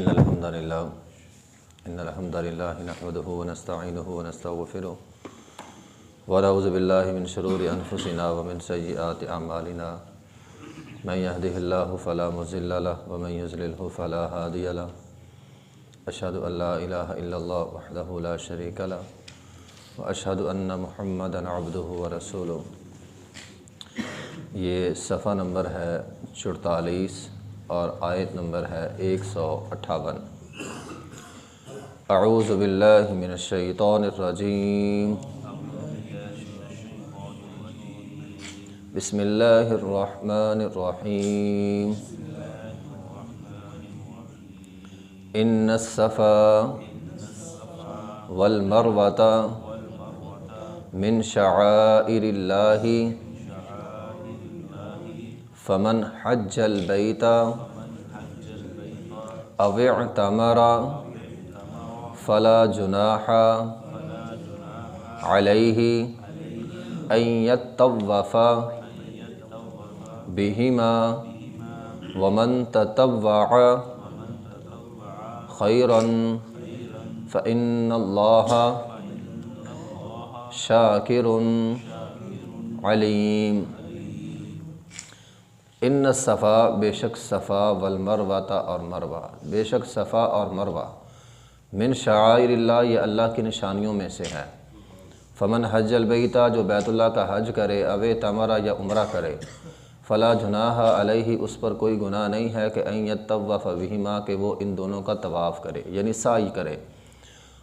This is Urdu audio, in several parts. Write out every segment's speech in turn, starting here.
إن الحمد لله إن الحمد لله نحمده ونستعينه ونستغفره ونعوذ بالله من شرور أنفسنا ومن سيئات أعمالنا من يهده الله فلا مضل له ومن يضلله فلا هادي له أشهد أن لا إله إلا الله وحده لا شريك له وأشهد أن محمدا عبده ورسوله یہ صفحہ نمبر ہے چڑتالیس اور آیت نمبر ہے ایک سو اٹھاون۔ اعوذ باللہ من الشیطان الرجیم۔ بسم اللہ الرحمن الرحیم۔ ان الصفا والمروة من شعائر اللہ فمن حج البيت أو اعتمر فلا جناح عليه أن يتطوف بهما ومن تطوع خيرا فإن الله شاكر عليم. ان صفا، بے شک صفا والمروہ اور مروہ۔ بے شک صفا اور مروہ۔ من شعائر اللہ، یہ اللہ کی نشانیوں میں سے ہے۔ فمن حج البیتا جو بیت اللہ کا حج کرے، اوے تمرہ یا عمرہ کرے، فلا جناح علیہ، اس پر کوئی گناہ نہیں ہے کہ این یطوف بہما، کہ وہ ان دونوں کا طواف کرے یعنی سعی کرے۔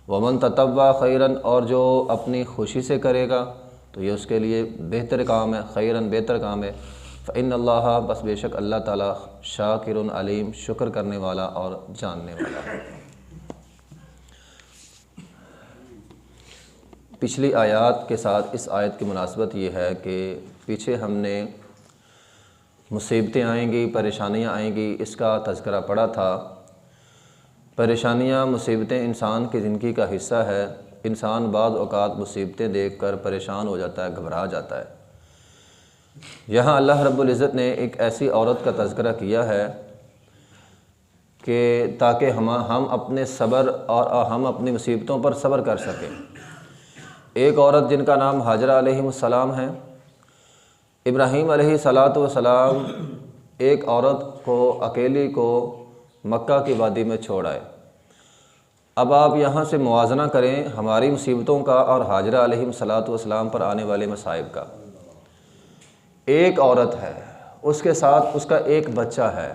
ومن تطوع خیرن اور جو اپنی خوشی سے کرے گا، تو یہ اس کے لیے بہتر کام ہے خیرن بہتر کام ہے۔ فعن اللہ بس بے شک اللہ تعالیٰ شاکر علیم، شکر کرنے والا اور جاننے والا۔ ہے پچھلی آیات کے ساتھ اس آیت کی مناسبت یہ ہے کہ پیچھے ہم نے مصیبتیں آئیں گی، پریشانیاں آئیں گی، اس کا تذکرہ پڑا تھا۔ پریشانیاں مصیبتیں انسان کی زندگی کا حصہ ہے۔ انسان بعض اوقات مصیبتیں دیکھ کر پریشان ہو جاتا ہے، گھبرا جاتا ہے۔ یہاں اللہ رب العزت نے ایک ایسی عورت کا تذکرہ کیا ہے کہ تاکہ ہم ہم اپنے صبر اور ہم اپنی مصیبتوں پر صبر کر سکیں۔ ایک عورت جن کا نام حاجرہ علیہ السلام ہے، ابراہیم علیہ صلاۃ والسلام ایک عورت کو، اکیلی کو مکہ کی وادی میں چھوڑ آئے۔ اب آپ یہاں سے موازنہ کریں ہماری مصیبتوں کا اور حاجرہ علیہ صلاۃ والسلام پر آنے والے مصائب کا۔ ایک عورت ہے، اس کے ساتھ اس کا ایک بچہ ہے۔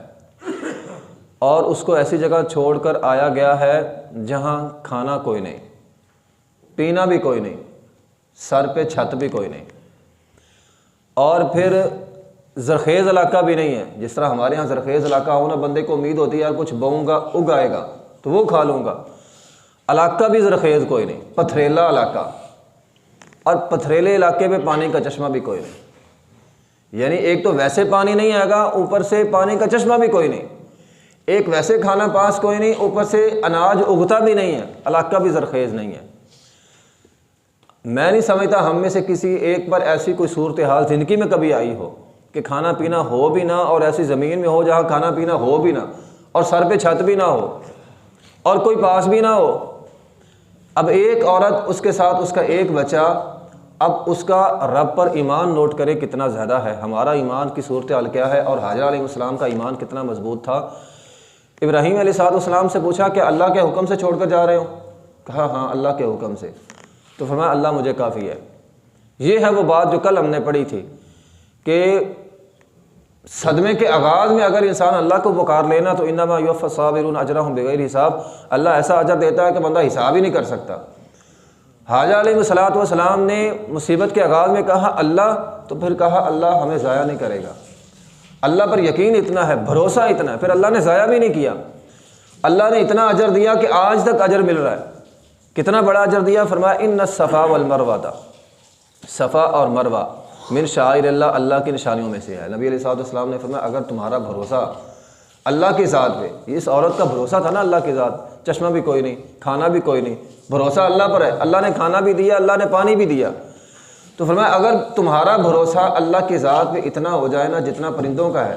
اور اس کو ایسی جگہ چھوڑ کر آیا گیا ہے جہاں کھانا کوئی نہیں، پینا بھی کوئی نہیں، سر پہ چھت بھی کوئی نہیں۔ اور پھر زرخیز علاقہ بھی نہیں ہے۔ جس طرح ہمارے یہاں زرخیز علاقہ ہونا بندے کو امید ہوتی ہے یار کچھ بہوں گا، اگ آئے گا تو وہ کھا لوں گا۔ علاقہ بھی زرخیز کوئی نہیں، پتھریلا علاقہ۔ اور پتھریلے علاقے پہ پانی کا چشمہ بھی کوئی نہیں۔ یعنی ایک تو ویسے پانی نہیں آئے گا، اوپر سے پانی کا چشمہ بھی کوئی نہیں۔ ایک ویسے کھانا پاس کوئی نہیں، اوپر سے اناج اگتا بھی نہیں ہے، علاقہ بھی زرخیز نہیں ہے۔ میں نہیں سمجھتا ہم میں سے کسی ایک پر ایسی کوئی صورتحال زندگی میں کبھی آئی ہو کہ کھانا پینا ہو بھی نہ، اور ایسی زمین میں ہو جہاں کھانا پینا ہو بھی نہ، اور سر پہ چھت بھی نہ ہو، اور کوئی پاس بھی نہ ہو۔ اب ایک عورت اس کے ساتھ اس کا ایک بچہ اب اس کا رب پر ایمان نوٹ کرے کتنا زیادہ ہے۔ ہمارا ایمان کی صورتحال کیا ہے اور حاضرہ علیہ السلام کا ایمان کتنا مضبوط تھا۔ ابراہیم علیہ صاحب السلام سے پوچھا کہ اللہ کے حکم سے چھوڑ کر جا رہے ہو؟ کہا ہاں اللہ کے حکم سے۔ تو فرمایا، اللہ مجھے کافی ہے۔ یہ ہے وہ بات جو کل ہم نے پڑھی تھی کہ صدمے کے آغاز میں اگر انسان اللہ کو پکار لینا تو انما یوف صابرون اجرا ہوں بغیر حساب۔ اللہ ایسا اجر دیتا ہے کہ بندہ حساب ہی نہیں کر سکتا۔ حاجہ علیہ الصلاۃ والسلام نے مصیبت کے آغاز میں کہا، اللہ، تو پھر کہا، اللہ ہمیں ضائع نہیں کرے گا۔ اللہ پر یقین اتنا ہے، بھروسہ اتنا ہے۔ پھر اللہ نے ضائع بھی نہیں کیا۔ اللہ نے اتنا اجر دیا کہ آج تک اجر مل رہا ہے۔ کتنا بڑا اجر دیا؟ فرمایا، ان صفا والمروہ تھا صفا اور مروہ من شاعر اللہ اللہ کی نشانیوں میں سے ہے۔ نبی علیہ صاحب السلام نے فرمایا، اگر تمہارا بھروسہ اللہ کی ذات پہ اس عورت کا بھروسہ تھا نا اللہ کی ذات۔ چشمہ بھی کوئی نہیں، کھانا بھی کوئی نہیں۔ بھروسہ اللہ پر ہے۔ اللہ نے کھانا بھی دیا، اللہ نے پانی بھی دیا۔ تو فرمایا، اگر تمہارا بھروسہ اللہ کی ذات پہ اتنا ہو جائے نا جتنا پرندوں کا ہے،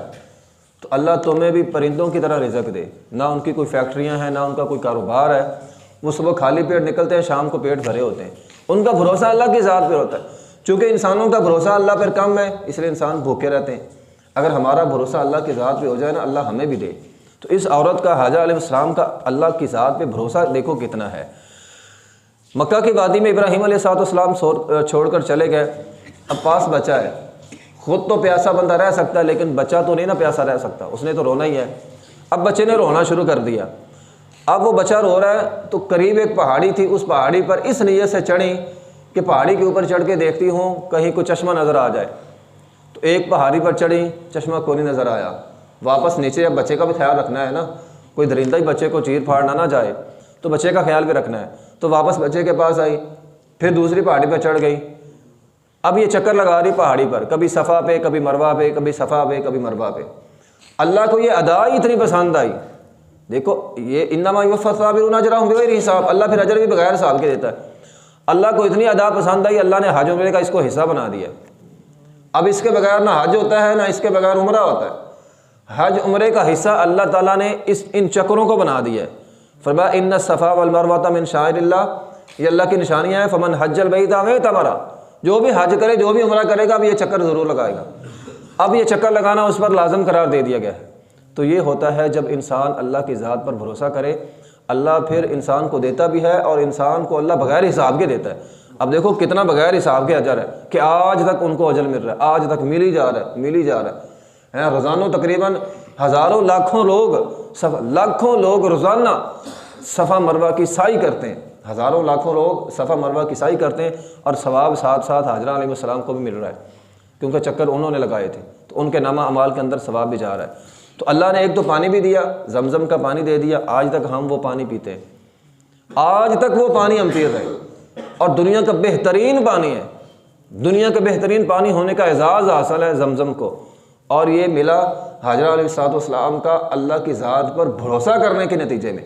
تو اللہ تمہیں بھی پرندوں کی طرح رزق دے۔ نہ ان کی کوئی فیکٹریاں ہیں، نہ ان کا کوئی کاروبار ہے۔ وہ صبح خالی پیٹ نکلتے ہیں، شام کو پیٹ بھرے ہوتے ہیں۔ ان کا بھروسہ اللہ کی ذات پہ ہوتا ہے۔ چونکہ انسانوں کا بھروسہ اللہ پر کم ہے، اس لیے انسان بھوکے رہتے ہیں۔ اگر ہمارا بھروسہ اللہ کی ذات پہ ہو جائے نا، اللہ ہمیں بھی دے۔ تو اس عورت کا حاجہ علیہ السلام کا اللہ کی ذات پہ بھروسہ دیکھو کتنا ہے۔ مکہ کی وادی میں ابراہیم علیہ صاحب السلام چھوڑ کر چلے گئے۔ اب پاس بچہ ہے۔ خود تو پیاسا بندہ رہ سکتا ہے، لیکن بچہ تو نہیں نا پیاسا رہ سکتا۔ اس نے تو رونا ہی ہے۔ اب بچے نے رونا شروع کر دیا۔ اب وہ بچہ رو رہا ہے تو قریب ایک پہاڑی تھی۔ اس پہاڑی پر اس نیت سے چڑھی کہ پہاڑی کے اوپر چڑھ کے دیکھتی ہوں کہیں کوئی چشمہ نظر آ جائے۔ تو ایک پہاڑی پر چڑھی، چشمہ کو نہیں نظر آیا۔ واپس نیچے اب بچے کا بھی خیال رکھنا ہے نا، کوئی درندہ ہی بچے کو چیر پھاڑنا نہ جائے، تو بچے کا خیال بھی رکھنا ہے۔ تو واپس بچے کے پاس آئی، پھر دوسری پہاڑی پہ چڑھ گئی۔ اب یہ چکر لگا رہی پہاڑی پر، کبھی صفا پہ، کبھی مروا پہ، کبھی صفا پہ، کبھی مروا پہ۔ اللہ کو یہ ادا ہی اتنی پسند آئی۔ دیکھو، یہ انما انامہ جرا ہوں بغیر حساب۔ اللہ پھر اجر بھی بغیر حساب کے دیتا ہے۔ اللہ کو اتنی ادا پسند آئی، اللہ نے حج عمرے کا اس کو حصہ بنا دیا۔ اب اس کے بغیر نہ حج ہوتا ہے، نہ اس کے بغیر عمرہ ہوتا ہے۔ حج عمرے کا حصہ اللہ تعالیٰ نے اس ان چکروں کو بنا دیا ہے۔ فرما ان صفا والمروہ من شاعر اللہ یہ اللہ کی نشانیاں ہیں، فمن حج البعید آئے تمہارا جو بھی حج کرے، جو بھی عمرہ کرے گا، اب یہ چکر ضرور لگائے گا۔ اب یہ چکر لگانا اس پر لازم قرار دے دیا گیا ہے۔ تو یہ ہوتا ہے جب انسان اللہ کی ذات پر بھروسہ کرے۔ اللہ پھر انسان کو دیتا بھی ہے اور انسان کو اللہ بغیر حساب کے دیتا ہے۔ اب دیکھو کتنا بغیر حساب کے اجر ہے کہ آج تک ان کو اجر مل رہا ہے، آج تک مل ہی جا رہا ہے، مل ہی جا رہا ہے۔ روزانہ تقریباً ہزاروں لاکھوں لوگ لاکھوں لوگ روزانہ صفا مروا کی سائی کرتے ہیں۔ ہزاروں لاکھوں لوگ صفا مروا کی سائی کرتے ہیں اور ثواب ساتھ ساتھ حضرہ علیہ السلام کو بھی مل رہا ہے۔ کیونکہ چکر انہوں نے لگائے تھے۔ تو ان کے نامہ امال کے اندر ثواب بھی جا رہا ہے۔ تو اللہ نے ایک تو پانی بھی دیا، زمزم کا پانی دے دیا، آج تک ہم وہ پانی پیتے ہیں۔ آج تک وہ پانی ہم پی رہے ہیں۔ اور دنیا کا بہترین پانی ہے۔ دنیا کا بہترین پانی ہونے کا اعزاز حاصل ہے زمزم کو۔ اور یہ ملا حاضرہ علیہ السلاط والسلام کا اللہ کی ذات پر بھروسہ کرنے کے نتیجے میں،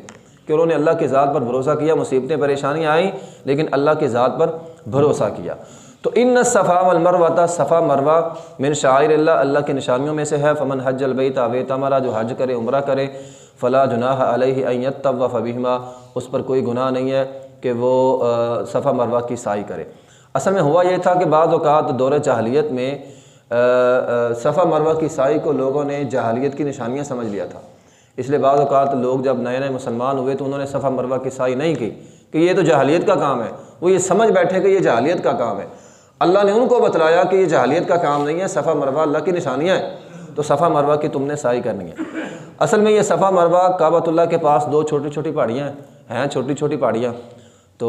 کہ انہوں نے اللہ کی ذات پر بھروسہ کیا، مصیبتیں، پریشانیاں آئیں، لیکن اللہ کی ذات پر بھروسہ کیا۔ تو ان صفا المروتا صفا مروا من شاعر اللہ اللہ کی نشانیوں میں سے ہے۔ فمن حج البیت آوے تمہارا جو حج کرے، عمرہ کرے فلاں جناح علیہ ایت طب و فبیمہ اس پر کوئی گناہ نہیں ہے کہ وہ صفا مروا کی سائی کرے۔ اصل میں ہوا یہ تھا کہ بعض اوقات دور جہلیت میں صفا مروا کی سائی کو لوگوں نے جہلیت کی نشانیاں سمجھ لیا تھا۔ اس لیے بعض اوقات لوگ جب نئے نئے مسلمان ہوئے تو انہوں نے صفا مروا کی سائی نہیں کی کہ یہ تو جہلیت کا کام ہے، وہ یہ سمجھ بیٹھے کہ یہ جہلیت کا کام ہے۔ اللہ نے ان کو بتلایا کہ یہ جہلیت کا کام نہیں ہے، صفا مروا اللہ کی نشانیاں ہیں۔ تو صفا مروا کی تم نے سائی کرنی ہے۔ اصل میں یہ صفا مروا کعبۃ اللہ کے پاس دو چھوٹی چھوٹی پہاڑیاں ہیں چھوٹی چھوٹی پہاڑیاں۔ تو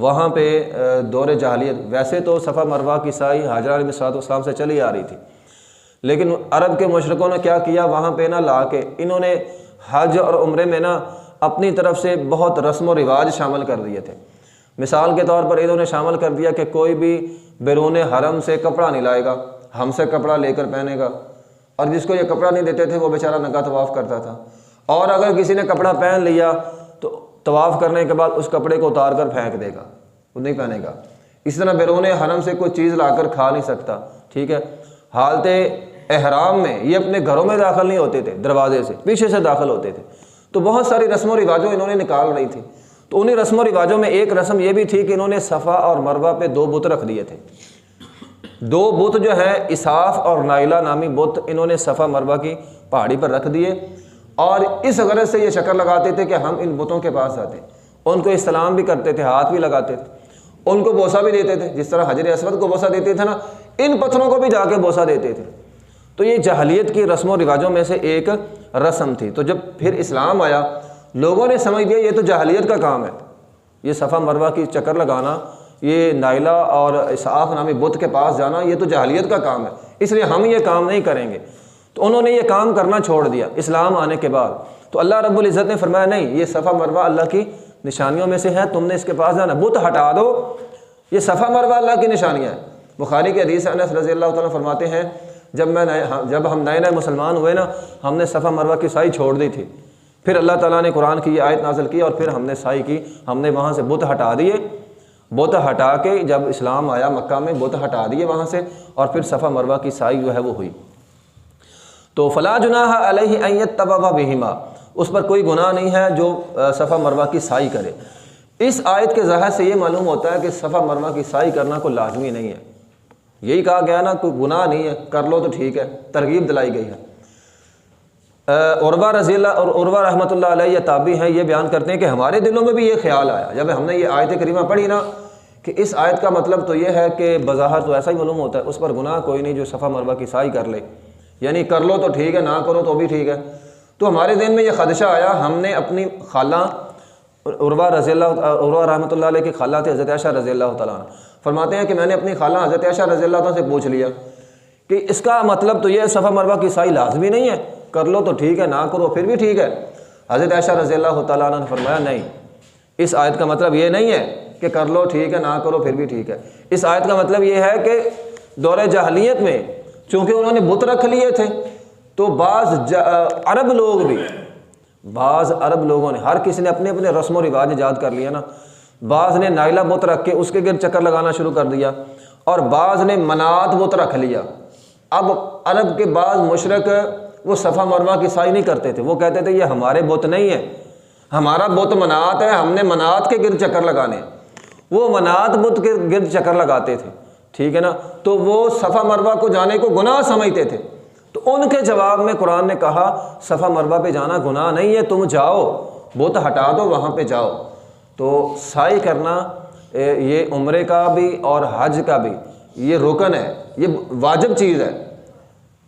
وہاں پہ دور جہلیت ویسے تو صفا مروا کی سائی حاضرہ علیہ صاحب السلام سے چلی آ رہی تھی، لیکن عرب کے مشرقوں نے کیا کیا؟ وہاں پہ نا لا کے، انہوں نے حج اور عمرے میں نا اپنی طرف سے بہت رسم و رواج شامل کر دیے تھے۔ مثال کے طور پر انہوں نے شامل کر دیا کہ کوئی بھی بیرون حرم سے کپڑا نہیں لائے گا، ہم سے کپڑا لے کر پہنے گا۔ اور جس کو یہ کپڑا نہیں دیتے تھے، وہ بیچارہ نگا طواف کرتا تھا۔ اور اگر کسی نے کپڑا پہن لیا طواف کرنے کے بعد اس کپڑے کو اتار کر پھینک دے گا، وہ نہیں پہنے گا۔ اس طرح بیرون حرم سے کوئی چیز لا کر کھا نہیں سکتا، ٹھیک ہے؟ حالت احرام میں یہ اپنے گھروں میں داخل نہیں ہوتے تھے، دروازے سے پیچھے سے داخل ہوتے تھے۔ تو بہت ساری رسم و رواجوں انہوں نے نکال رہی تھی۔ تو انہیں رسم و رواجوں میں ایک رسم یہ بھی تھی کہ انہوں نے صفا اور مربع پہ دو بت رکھ دیے تھے۔ دو بت جو ہے اصاف اور نائلہ نامی بت انہوں نے صفا مربع کی پہاڑی پر رکھ دیے۔ اور اس غرض سے یہ شکر لگاتے تھے کہ ہم ان بتوں کے پاس جاتے ان کو استلام بھی کرتے تھے، ہاتھ بھی لگاتے تھے۔ ان کو بوسا بھی دیتے تھے۔ جس طرح حضر اسود کو بوسا دیتے تھے نا، ان پتھروں کو بھی جا کے بوسا دیتے تھے۔ تو یہ جہلیت کی رسم و رواجوں میں سے ایک رسم تھی۔ تو جب پھر اسلام آیا، لوگوں نے سمجھ لیا، یہ تو جہلیت کا کام ہے۔ یہ صفا مروا کی چکر لگانا، یہ نائلہ اور اصاف نامی بت کے پاس جانا، یہ تو جہلیت کا کام ہے۔ اس لیے ہم یہ کام نہیں کریں گے۔ تو انہوں نے یہ کام کرنا چھوڑ دیا، اسلام آنے کے بعد۔ تو اللہ رب العزت نے فرمایا، نہیں، یہ صفا مروا اللہ کی نشانیوں میں سے ہے تم نے اس کے پاس جانا، بت ہٹا دو۔ یہ صفا مروا اللہ کی نشانیاں ہیں۔ بخاری کے حدیث انس رضی اللہ تعالیٰ فرماتے ہیں، جب میں نئے ہاں، جب ہم نئے نئے مسلمان ہوئے نا، ہم نے صفا مروا کی سائی چھوڑ دی تھی۔ پھر اللہ تعالیٰ نے قرآن کی یہ آیت نازل کی اور پھر ہم نے سائی کی، ہم نے وہاں سے بت ہٹا دیے۔ بت ہٹا کے جب اسلام آیا مکہ میں، بت ہٹا دیے وہاں سے اور پھر صفا مروا کی سائی جو ہے وہ ہوئی۔ تو فلاں جناح علیہ ایت طبع بہما، اس پر کوئی گناہ نہیں ہے جو صفحہ مروہ کی سائی کرے۔ اس آیت کے ذہر سے یہ معلوم ہوتا ہے کہ صفحہ مروہ کی سائی کرنا کوئی لازمی نہیں ہے۔ یہی کہا گیا نا، کوئی گناہ نہیں ہے، کر لو تو ٹھیک ہے، ترغیب دلائی گئی ہے۔ عربہ رضی اللہ، اور عربہ رحمۃ اللہ علیہ یہ تابی ہیں، یہ بیان کرتے ہیں کہ ہمارے دلوں میں بھی یہ خیال آیا۔ جب ہم نے یہ آیت کریمہ پڑھی نا، کہ اس آیت کا مطلب تو یہ ہے کہ بظاہر تو ایسا ہی معلوم ہوتا ہے، اس پر گناہ کوئی نہیں جو صفحہ مربع کی سائی کر لے۔ یعنی کر لو تو ٹھیک ہے، نہ کرو تو بھی ٹھیک ہے۔ تو ہمارے دین میں یہ خدشہ آیا، ہم نے اپنی خالہ عروا رضی اللہ عروا رحمۃ اللہ علیہ کی خالہ تھے، حضرت عائشہ رضی اللہ تعالیٰ فرماتے ہیں کہ میں نے اپنی خالہ حضرت عائشہ رضی اللہ تعالیٰ سے پوچھ لیا کہ اس کا مطلب تو یہ صفحہ مربع کی سائی لازمی نہیں ہے۔ کر لو تو ٹھیک ہے، نہ کرو پھر بھی ٹھیک ہے۔ حضرت عائشہ رضی اللہ تعالیٰ نے فرمایا، نہیں۔ اس آیت کا مطلب یہ نہیں ہے کہ کر لو ٹھیک ہے، نہ کرو پھر بھی ٹھیک ہے۔ اس آیت کا مطلب یہ ہے کہ دور جہلیت میں چونکہ انہوں نے بت رکھ لیے تھے۔ تو بعض عرب لوگ بھی، بعض عرب لوگوں نے، ہر کسی نے اپنے اپنے رسم و رواج ایجاد کر لیا نا۔ بعض نے نائلہ بت رکھ کے، اس کے گرد چکر لگانا شروع کر دیا۔ اور بعض نے منات بت رکھ لیا۔ اب عرب کے بعض مشرق وہ صفحہ مروا کی سائی نہیں کرتے تھے۔ وہ کہتے تھے، یہ ہمارے بت نہیں ہے ہمارا بت منات ہے، ہم نے منات کے گرد چکر لگانے۔ وہ منات بت کے گرد چکر لگاتے تھے۔ ٹھیک ہے نا؟ تو وہ صفحہ مروا کو جانے کو گناہ سمجھتے تھے۔ تو ان کے جواب میں قرآن نے کہا صفحہ مربع پہ جانا گناہ نہیں ہے، تم جاؤ، بت ہٹا دو، وہاں پہ جاؤ۔ تو سائی کرنا یہ عمرے کا بھی اور حج کا بھی، یہ رکن ہے، یہ واجب چیز ہے۔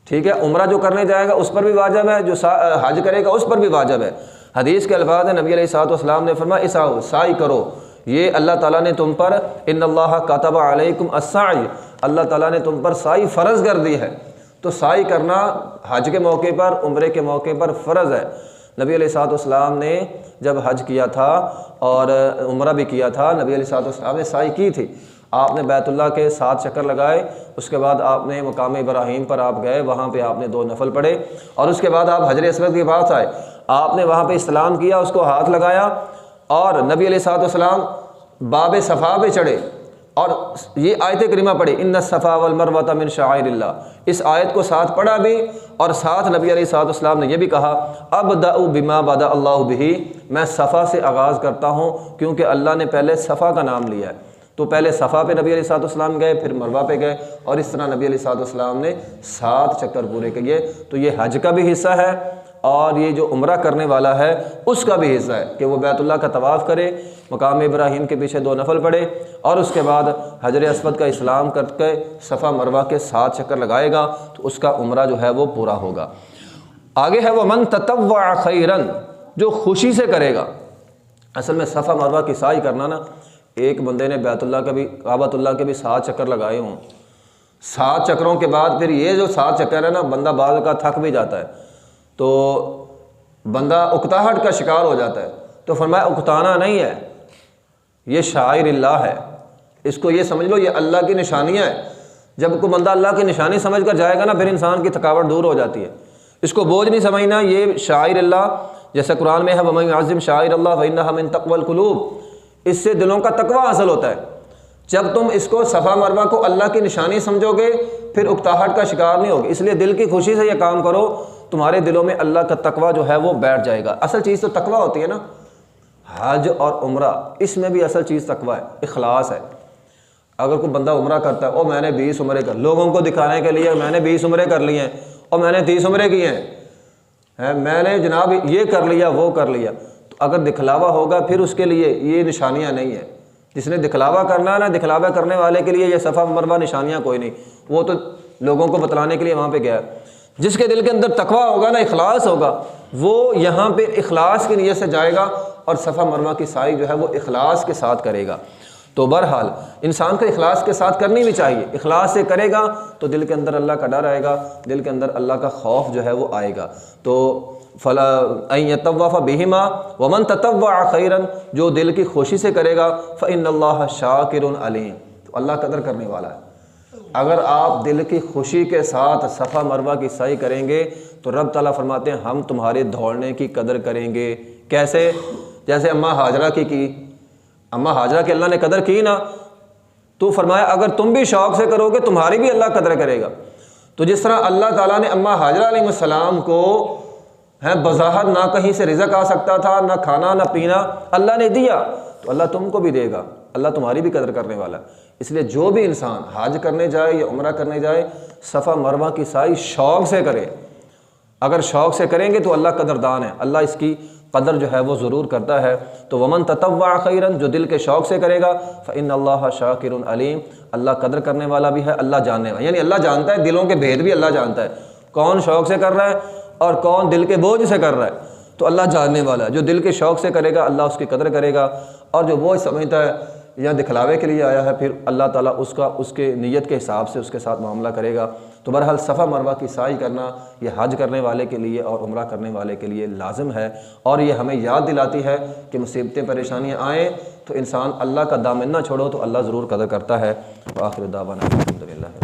ٹھیک ہے، عمرہ جو کرنے جائے گا، اس پر بھی واجب ہے، جو حج کرے گا، اس پر بھی واجب ہے۔ حدیث کے الفاظ نبی علیہ صاحب والسلام نے فرمایا، اساؤ، سائی کرو۔ یہ اللہ تعالیٰ نے تم پر ان اللہ کاتب علیکم السعی، اللہ تعالیٰ نے تم پر سائی فرض کر دی ہے۔ تو سائی کرنا حج کے موقع پر، عمرے کے موقع پر فرض ہے۔ نبی علیہ صاحب والسلام نے جب حج کیا تھا اور عمرہ بھی کیا تھا، نبی علیہ صاحب والسلام نے سائی کی تھی۔ آپ نے بیت اللہ کے ساتھ چکر لگائے، اس کے بعد آپ نے مقام ابراہیم پر آپ گئے، وہاں پہ آپ نے دو نفل پڑھے اور اس کے بعد آپ حضر اسود کے پاس آئے۔ آپ نے وہاں پہ اسلام کیا، اس کو ہاتھ لگایا۔ اور نبی علیہ صاحب والسلام باب صفا پہ چڑھے اور یہ آیت کریمہ پڑھی ان صفا والمروۃ من شاعر اللہ اس آیت کو ساتھ پڑھا بھی اور ساتھ نبی علیہ صاحب السلام نے یہ بھی کہا اب دا بما بدا اللہ بھی میں صفا سے آغاز کرتا ہوں کیونکہ اللہ نے پہلے صفا کا نام لیا ہے۔ تو پہلے صفا پہ نبی علیہ صاحب السلام گئے، پھر مروا پہ گئے اور اس طرح نبی علیہ صاحب السلام نے سات چکر پورے کیے۔ تو یہ حج کا بھی حصہ ہے اور یہ جو عمرہ کرنے والا ہے، اس کا بھی حصہ ہے کہ وہ بیت اللہ کا طواف کرے، مقام ابراہیم کے پیچھے دو نفل پڑے اور اس کے بعد حضر اسود کا اسلام کر کے صفا مروہ کے ساتھ چکر لگائے گا، تو اس کا عمرہ جو ہے وہ پورا ہوگا۔ آگے ہے وہ من تتو خیرن جو خوشی سے کرے گا۔ اصل میں صفا مروہ کی سائی کرنا نا، ایک بندے نے بیت اللہ کا بھی، کعبۃ اللہ کے بھی سات چکر لگائے ہوں۔ سات چکروں کے بعد پھر یہ جو سات چکر ہے نا، بندہ بعض کا تھک بھی جاتا ہے۔ تو بندہ اکتاہٹ کا شکار ہو جاتا ہے۔ تو فرمایا، اکتانا نہیں ہے، یہ شاعر اللہ ہے۔ اس کو یہ سمجھ لو، یہ اللہ کی نشانیاں ہیں۔ جب کوئی بندہ اللہ کی نشانی سمجھ کر جائے گا نا، پھر انسان کی تھکاوٹ دور ہو جاتی ہے۔ اس کو بوجھ نہیں سمجھنا، یہ شاعر اللہ، جیسے قرآن میں ہے وہ عظم شاعر اللہ وََ ہم تقول قلوب اس سے دلوں کا تقوی حاصل ہوتا ہے۔ جب تم اس کو صفا مربع کو اللہ کی نشانی سمجھو گے، پھر اکتاہٹ کا شکار نہیں ہوگی اس لیے دل کی خوشی سے یہ کام کرو۔ تمہارے دلوں میں اللہ کا تقوی جو ہے وہ بیٹھ جائے گا۔ اصل چیز تو تقوی ہوتی ہے نا۔ حج اور عمرہ، اس میں بھی اصل چیز تقوی ہے، اخلاص ہے۔ اگر کوئی بندہ عمرہ کرتا ہے، او، میں نے بیس عمرے کر لوگوں کو دکھانے کے لیے، میں نے بیس عمرے کر لیے ہیں، اور میں نے تیس عمرے کیے ہیں۔ میں نے جناب یہ کر لیا، وہ کر لیا۔ تو اگر دکھلاوا ہوگا، پھر اس کے لیے یہ نشانیاں نہیں ہیں۔ جس نے دکھلاوا کرنا ہے نا دکھلاوا کرنے والے کے لیے یہ صفحہ مربع نشانیاں کوئی نہیں۔ وہ تو لوگوں کو بتلانے کے لیے وہاں پہ گیا۔ جس کے دل کے اندر تقوی ہوگا نا اخلاص ہوگا، وہ یہاں پہ اخلاص کی نیت سے جائے گا اور صفحہ مرمہ کی سائی جو ہے وہ اخلاص کے ساتھ کرے گا۔ تو بہرحال انسان کو اخلاص کے ساتھ کرنی بھی چاہیے۔ اخلاص سے کرے گا تو دل کے اندر اللہ کا ڈر آئے گا، دل کے اندر اللہ کا خوف جو ہے وہ آئے گا۔ تو فلاں طواف بہما ومن تطوع خیرن جو دل کی خوشی سے کرے گا فعن اللہ شاکر علیم۔ تو اللہ قدر کرنے والا ہے۔ اگر آپ دل کی خوشی کے ساتھ صفحہ مروہ کی سائی کریں گے، تو رب تعالیٰ فرماتے ہیں، ہم تمہارے دوڑنے کی قدر کریں گے۔ کیسے؟ جیسے اماں حاجرہ کی کی۔ اماں حاجرہ کی اللہ نے قدر کی نا۔ تو فرمایا، اگر تم بھی شوق سے کرو گے، تمہاری بھی اللہ قدر کرے گا۔ تو جس طرح اللہ تعالیٰ نے اماں حاضرہ علیہ السلام کو، ہیں، بظاہر نہ کہیں سے رزق آ سکتا تھا، نہ کھانا، نہ پینا، اللہ نے دیا۔ تو اللہ تم کو بھی دے گا۔ اللہ تمہاری بھی قدر کرنے والا ہے۔ اس لیے جو بھی انسان حج کرنے جائے یا عمرہ کرنے جائے، صفا مروا کی سائی شوق سے کرے۔ اگر شوق سے کریں گے تو اللہ قدردان ہے۔ اللہ اس کی قدر جو ہے وہ ضرور کرتا ہے۔ تو ومن تطوع خیرن جو دل کے شوق سے کرے گا فن اللہ شاکر علیم اللہ قدر کرنے والا بھی ہے، اللہ جاننے والا۔ یعنی اللہ جانتا ہے، دلوں کے بھید بھی اللہ جانتا ہے۔ کون شوق سے کر رہا ہے اور کون دل کے بوجھ سے کر رہا ہے؟ تو اللہ جاننے والا ہے۔ جو دل کے شوق سے کرے گا، اللہ اس کی قدر کرے گا۔ اور جو بوجھ سمجھتا ہے یا دکھلاوے کے لیے آیا ہے، پھر اللہ تعالیٰ اس کا، اس کے نیت کے حساب سے اس کے ساتھ معاملہ کرے گا۔ تو بہرحال صفا مروہ کی سائی کرنا، یہ حج کرنے والے کے لیے اور عمرہ کرنے والے کے لیے لازم ہے۔ اور یہ ہمیں یاد دلاتی ہے کہ مصیبتیں، پریشانیاں آئیں تو انسان اللہ کا دامن نہ چھوڑو تو اللہ ضرور قدر کرتا ہے۔ آخر دعوانا الحمد للہ